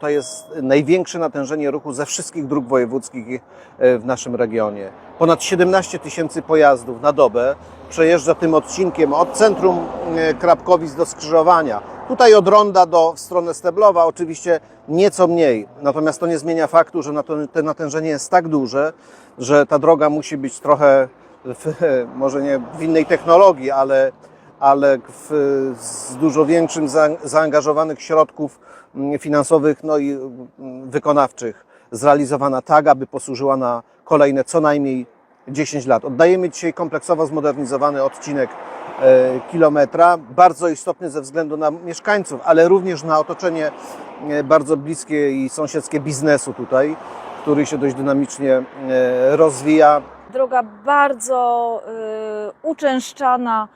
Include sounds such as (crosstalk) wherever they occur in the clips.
To jest największe natężenie ruchu ze wszystkich dróg wojewódzkich e, w naszym regionie. Ponad 17 tysięcy pojazdów na dobę przejeżdża tym odcinkiem od centrum e, Krapkowic do skrzyżowania. Tutaj od Ronda do w stronę Steblowa oczywiście nieco mniej. Natomiast to nie zmienia faktu, że to natężenie jest tak duże, że ta droga musi być trochę w, (laughs) może nie w innej technologii, ale, ale w, z dużo większym za- zaangażowanych środków mm, finansowych no i mm, wykonawczych zrealizowana tak, aby posłużyła na kolejne co najmniej 10 lat. Oddajemy dzisiaj kompleksowo zmodernizowany odcinek e, kilometra, bardzo istotny ze względu na mieszkańców, ale również na otoczenie e, bardzo bliskie i sąsiedzkie biznesu tutaj, który się dość dynamicznie e, rozwija. Droga bardzo y, uczęszczana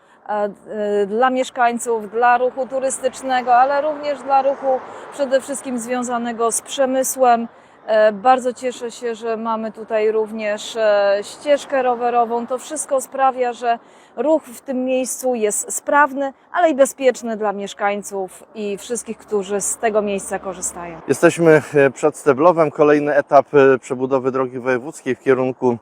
dla mieszkańców, dla ruchu turystycznego, ale również dla ruchu przede wszystkim związanego z przemysłem. E, Bardzo cieszę się, że mamy tutaj również e, ścieżkę rowerową. To wszystko sprawia, że ruch w tym miejscu jest sprawny, ale i bezpieczny dla mieszkańców i wszystkich, którzy z tego miejsca korzystają. Jesteśmy e, przed Steblowem, kolejny etap e, przebudowy drogi wojewódzkiej w kierunku e,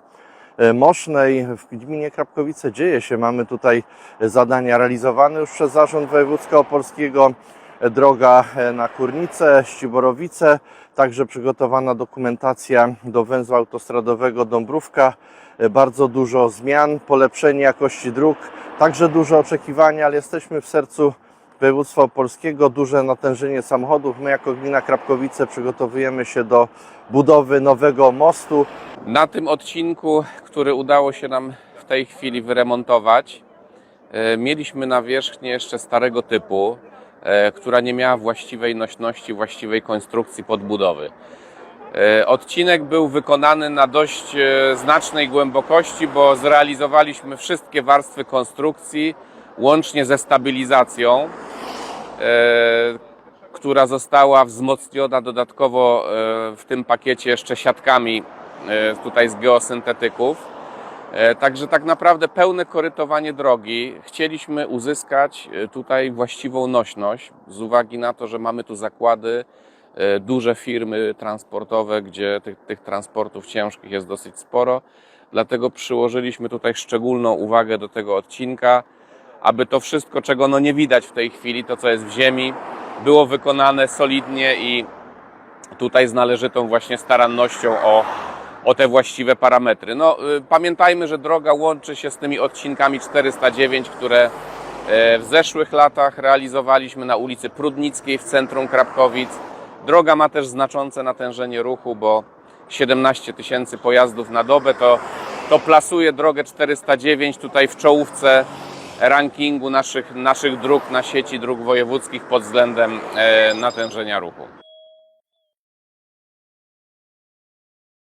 Mosznej w gminie Krapkowice. Dzieje się, mamy tutaj zadania realizowane już przez Zarząd Województwa Opolskiego. E, Droga e, na Kurnicę, Ściborowice, także przygotowana dokumentacja do węzła autostradowego Dąbrówka. E, Bardzo dużo zmian, polepszenie jakości dróg, także duże oczekiwania, ale jesteśmy w sercu województwa opolskiego, duże natężenie samochodów. My jako gmina Krapkowice przygotowujemy się do budowy nowego mostu. Na tym odcinku, który udało się nam w tej chwili wyremontować, e, mieliśmy nawierzchnię jeszcze starego typu, e, która nie miała właściwej nośności, właściwej konstrukcji podbudowy. E, Odcinek był wykonany na dość znacznej głębokości, bo zrealizowaliśmy wszystkie warstwy konstrukcji, łącznie ze stabilizacją, która została wzmocniona dodatkowo e, w tym pakiecie jeszcze siatkami e, tutaj z geosyntetyków. E, Także tak naprawdę pełne korytowanie drogi chcieliśmy uzyskać e, tutaj właściwą nośność z uwagi na to, że mamy tu zakłady, e, duże firmy transportowe, gdzie tych, tych transportów ciężkich jest dosyć sporo. Dlatego przyłożyliśmy tutaj szczególną uwagę do tego odcinka, aby to wszystko, czego no nie widać w tej chwili, to co jest w ziemi, było wykonane solidnie i tutaj z należytą właśnie starannością o, o te właściwe parametry. No, y, pamiętajmy, że droga łączy się z tymi odcinkami 409, które e, w zeszłych latach realizowaliśmy na ulicy Prudnickiej w centrum Krapkowic. Droga ma też znaczące natężenie ruchu, bo 17 tysięcy pojazdów na dobę to, to plasuje drogę 409 tutaj w czołówce rankingu naszych, naszych dróg na sieci dróg wojewódzkich pod względem e, natężenia ruchu.